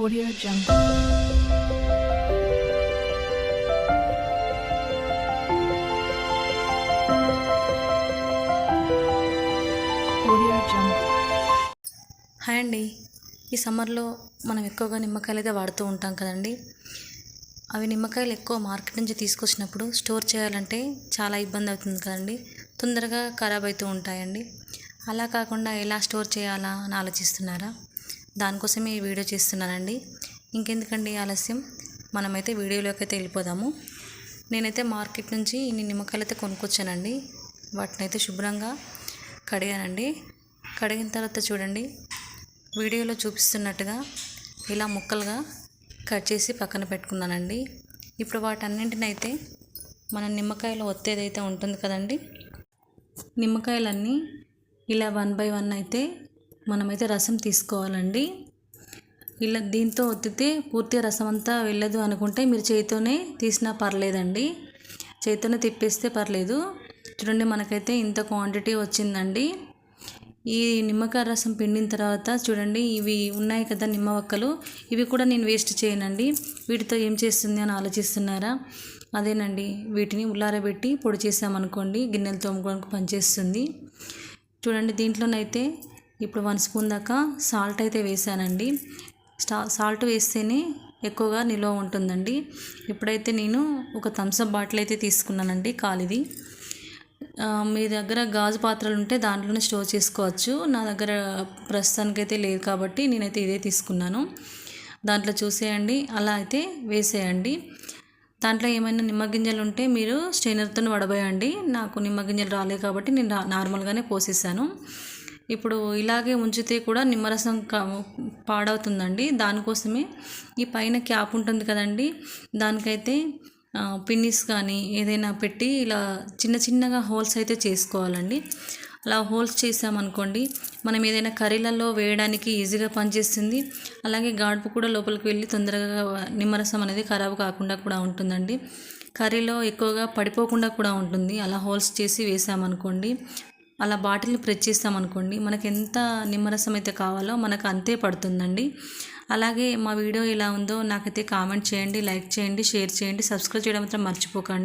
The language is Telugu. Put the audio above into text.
Audio Jungle. Audio Jungle. Hi అండి. ఈ సమ్మర్లో మనం ఎక్కువగా నిమ్మకాయలు అయితే వాడుతూ ఉంటాం కదండి. అవి నిమ్మకాయలు ఎక్కువ మార్కెట్ నుంచి తీసుకొచ్చినప్పుడు స్టోర్ చేయాలంటే చాలా ఇబ్బంది అవుతుంది కదండి. తొందరగా ఖరాబ్ అవుతూ ఉంటాయండి. అలా కాకుండా ఎలా స్టోర్ చేయాలా అని ఆలోచిస్తున్నారా? దానికోసమే ఈ వీడియో చేస్తున్నానండి. ఇంకెందుకండి ఆలస్యం? మనమైతే వీడియోలోకి అయితే వెళ్ళిపోదాము. నేనైతే మార్కెట్ నుంచి ఇన్ని నిమ్మకాయలు అయితే కొనుక్కొచ్చానండి. వాటిని అయితే శుభ్రంగా కడిగానండి. కడిగిన తర్వాత చూడండి. వీడియోలో చూపిస్తున్నట్టుగా ఇలా ముక్కలుగా కట్ చేసి పక్కన పెట్టుకున్నానండి. ఇప్పుడు వాటన్నింటినైతే మన నిమ్మకాయలు ఒత్తేదైతే ఉంటుంది కదండి. నిమ్మకాయలన్నీ ఇలా వన్ బై వన్ అయితే మనమైతే రసం తీసుకోవాలండి. ఇలా దీంతో ఒత్తితే పూర్తిగా రసం అంతా వెళ్ళదు అనుకుంటే మీరు చేతితోనే తీసినా పర్లేదండి. చేతితోనే తిప్పేస్తే పర్లేదు. చూడండి మనకైతే ఇంత క్వాంటిటీ వచ్చిందండి. ఈ నిమ్మకాయ రసం పిండిన తర్వాత చూడండి ఇవి ఉన్నాయి కదా నిమ్మ వక్కలు ఇవి కూడా నేను వేస్ట్ చేయనండి. వీటితో ఏం చేస్తుంది అని ఆలోచిస్తున్నారా? అదేనండి. వీటిని ఉల్లారబెట్టి పొడి చేసామనుకోండి గిన్నెలు తోముకోవడానికి పనిచేస్తుంది. చూడండి దీంట్లోనైతే ఇప్పుడు వన్ స్పూన్ దాకా సాల్ట్ అయితే వేసానండి. స్టా సాల్ట్ వేస్తేనే ఎక్కువగా నిల్వ ఉంటుందండి. ఇప్పుడైతే నేను ఒక థమ్స్అప్ బాటిల్ అయితే తీసుకున్నానండి కాలిది. మీ దగ్గర గాజు పాత్రలు ఉంటే దాంట్లోనే స్టోర్ చేసుకోవచ్చు. నా దగ్గర ప్రస్తుతానికైతే లేదు కాబట్టి నేనైతే ఇదే తీసుకున్నాను. దాంట్లో చూసేయండి అలా అయితే వేసేయండి. దాంట్లో ఏమైనా నిమ్మగింజలు ఉంటే మీరు స్ట్రైనర్తో వడబోయండి. నాకు నిమ్మగింజలు రాలేదు కాబట్టి నేను నార్మల్గానే పోసేసాను. ఇప్పుడు ఇలాగే ఉంచితే కూడా నిమ్మరసం పాడవుతుందండి. దానికోసమే ఈ పైన క్యాప్ ఉంటుంది కదండి. దానికైతే పిన్నిస్ కానీ ఏదైనా పెట్టి ఇలా చిన్న చిన్నగా హోల్స్ అయితే చేసుకోవాలండి. అలా హోల్స్ చేసామనుకోండి మనం ఏదైనా కర్రీలలో వేయడానికి ఈజీగా పనిచేస్తుంది. అలాగే గాడుపు కూడా లోపలికి వెళ్ళి తొందరగా నిమ్మరసం అనేది ఖరాబ్ కాకుండా కూడా ఉంటుందండి. కర్రీలో ఎక్కువగా పడిపోకుండా కూడా ఉంటుంది. అలా హోల్స్ చేసి వేసామనుకోండి అలా బాటిల్ని ప్రెస్ చేస్తామనుకోండి మనకు ఎంత నిమ్మరసం అయితే కావాలో మనకు అంతే పడుతుందండి. అలాగే మా వీడియో ఎలా ఉందో నాకైతే కామెంట్ చేయండి లైక్ చేయండి షేర్ చేయండి సబ్స్క్రైబ్ చేయడం మాత్రం మర్చిపోకండి.